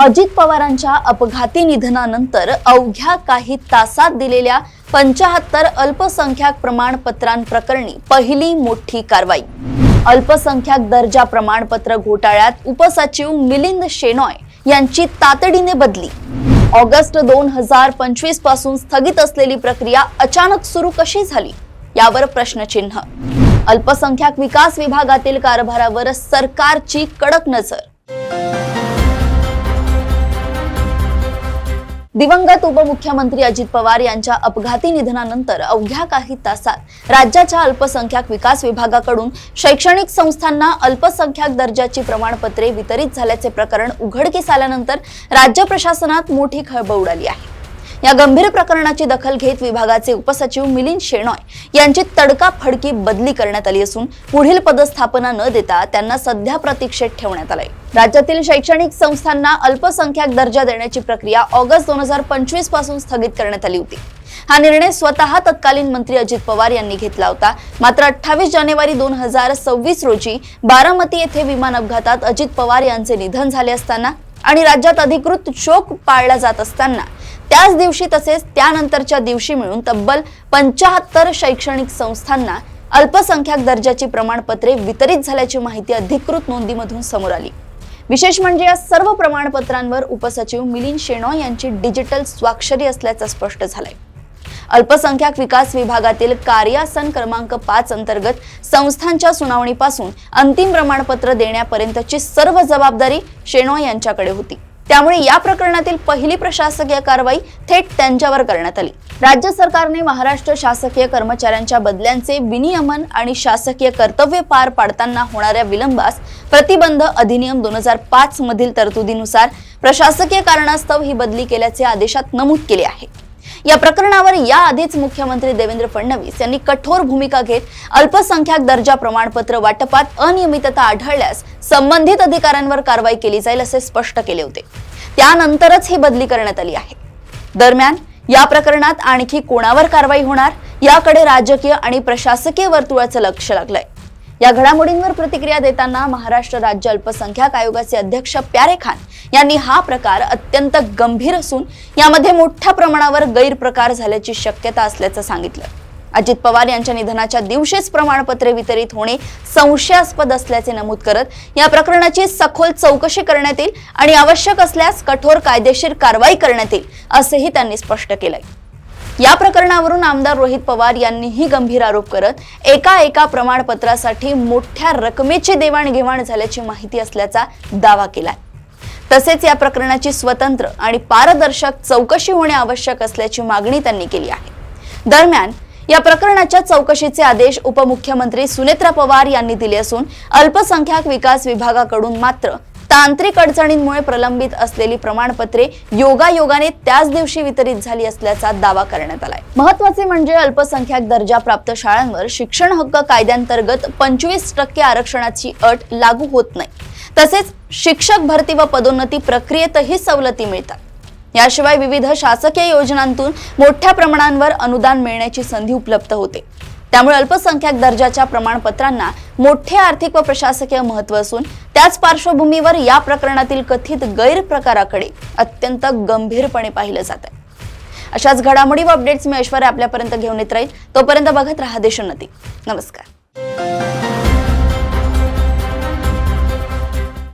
अजित पवारांच्या अपघाती निधनानंतर अवघ्या काही तासात दिलेल्या पंचाहत्तर अल्पसंख्याक प्रमाणपत्रांप्रकरणी पहिली मोठी कारवाई. अल्पसंख्याक दर्जा प्रमाणपत्र घोटाळ्यात उपसचिव मिलिंद शेनॉय यांची तातडीने बदली. ऑगस्ट दोन हजार पंचवीसपासून स्थगित असलेली प्रक्रिया अचानक सुरू कशी झाली? यावर प्रश्नचिन्ह. अल्पसंख्याक विकास विभागातील कारभारावर सरकारची कडक नजर. दिवंगत उपमुख्यमंत्री अजित पवार यांच्या अपघाती निधनानंतर अवघ्या काही तासात राज्याच्या अल्पसंख्याक विकास विभागाकडून शैक्षणिक संस्थांना अल्पसंख्याक दर्जाची प्रमाणपत्रे वितरित झाल्याचे प्रकरण उघडकीस आल्यानंतर राज्य प्रशासनात मोठी खळबळ उडाली आहे. या गंभीर प्रकरणाची दखल घेत विभागाचे उपसचिव मिलिंद शेणॉय यांची तडकाफडकी बदली करण्यात आली असून पुढील पदस्थापना न देता त्यांना सध्या प्रतीक्षेत ठेवण्यात आलंय. राज्यातील शैक्षणिक संस्थांना अल्पसंख्याक दर्जा देण्याची प्रक्रिया ऑगस्ट दोन हजार पंचवीसपासून स्थगित करण्यात आली होती. हा निर्णय स्वतः तत्कालीन मंत्री अजित पवार यांनी घेतला होता. मात्र अठ्ठावीस जानेवारी दोन हजार सव्वीस रोजी बारामती येथे विमान अपघातात अजित पवार यांचे निधन झाले असताना आणि राज्यात अधिकृत शोक पाळला जात असताना त्याच दिवशी तसेच त्यानंतरच्या दिवशी मिळून तब्बल पंचाहत्तर शैक्षणिक संस्थांना अल्पसंख्याक दर्जाची प्रमाणपत्रे वितरित झाल्याची माहिती अधिकृत नोंदीमधून समोर आली. विशेष म्हणजे या सर्व प्रमाणपत्रांवर उपसचिव मिलिंद शेणॉय यांची डिजिटल स्वाक्षरी असल्याचं स्पष्ट झालंय. अल्पसंख्याक विकास विभागातील कार्यासन क्रमांक पाच अंतर्गत संस्थांच्या सुनावणीपासून अंतिम प्रमाणपत्र देण्यापर्यंतची सर्व जबाबदारी शेणॉय यांच्याकडे होती. त्यामुळे या प्रकरणातील पहिली प्रशासकीय कारवाई थेट त्यांच्यावर करण्यात आली. राज्य सरकारने महाराष्ट्र शासकीय कर्मचाऱ्यांच्या बदल्यांचे विनियमन आणि शासकीय कर्तव्य पार पाडताना होणाऱ्या विलंबास प्रतिबंध अधिनियम दोन हजार पाच मधील तरतुदीनुसार प्रशासकीय कारणास्तव ही बदली केल्याचे आदेशात नमूद केले आहे. या प्रकरणावर याआधीच मुख्यमंत्री देवेंद्र फडणवीस यांनी कठोर भूमिका घेत अल्पसंख्याक दर्जा प्रमाणपत्र वाटपात अनियमितता आढळल्यास संबंधित अधिकाऱ्यांवर कारवाई केली जाईल असे स्पष्ट केले होते. त्यानंतरच ही बदली करण्यात आली आहे. दरम्यान या प्रकरणात आणखी कोणावर कारवाई होणार? याकडे राजकीय आणि प्रशासकीय वर्तुळाचं लक्ष लागलंय. या घडामोडींवर प्रतिक्रिया देताना महाराष्ट्र राज्य अल्पसंख्याक आयोगाचे अध्यक्ष प्यारे खान यांनी हा प्रकार अत्यंत गंभीर असून यामध्ये मोठ्या प्रमाणावर गैरप्रकार झाल्याची शक्यता असल्याचं सांगितलं. अजित पवार यांच्या निधनाच्या दिवशीच प्रमाणपत्रे वितरित होणे संशयास्पद असल्याचे नमूद करत या प्रकरणाची सखोल चौकशी करण्यात येईल आणि आवश्यक असल्यास कठोर कायदेशीर कारवाई करण्यात येईल असंही त्यांनी स्पष्ट केलंय. या प्रकरणावरून आमदार रोहित पवार यांनीही गंभीर आरोप करत एका एका प्रमाणपत्रासाठी मोठ्या रकमेची देवाणघेवाण झाल्याची माहिती असल्याचा दावा केलाय. तसेच या प्रकरणाची स्वतंत्र आणि पारदर्शक चौकशी होणे आवश्यक असल्याची मागणी त्यांनी केली आहे. दरम्यान या प्रकरणाच्या चौकशीचे आदेश उपमुख्यमंत्री सुनेत्रा पवार यांनी दिले असून अल्पसंख्याक विकास विभागाकडून मात्र तांत्रिक अडचणींमुळे प्रलंबित असलेली प्रमाणपत्रे योगायोगाने त्याच दिवशी वितरित झाली असल्याचा दावा करण्यात आलाय. महत्त्वाचे म्हणजे अल्पसंख्याक दर्जा प्राप्त शाळांवर शिक्षण हक्क कायद्यांतर्गत पंचवीस टक्के आरक्षणाची अट लागू होत नाही. तसेच शिक्षक भरती व पदोन्नती प्रक्रियेतही सवलती मिळतात. याशिवाय विविध शासकीय योजनांतून मोठ्या प्रमाणांवर अनुदान मिळण्याची संधी उपलब्ध होते. त्यामुळे अल्पसंख्याक दर्जाच्या प्रमाणपत्रांना मोठे आर्थिक व प्रशासकीय महत्त्व असून त्याच पार्श्वभूमीवर या प्रकरणातील कथित गैरप्रकाराकडे अत्यंत गंभीरपणे पाहिलं जात आहे. अशाच घडामोडी व अपडेट्स मी ऐश्वर्या आपल्यापर्यंत घेऊन येत राहील. तोपर्यंत बघत राहा देशोन्नती. नमस्कार.